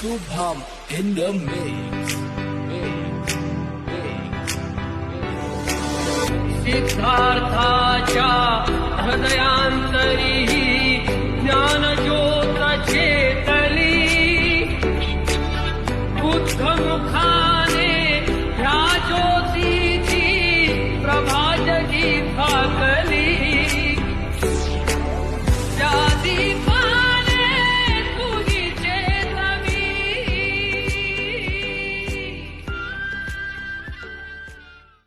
Shubham in the mix. सिद्धार्थाच्या हृदयांतरीही Buddha बुद्धमुखा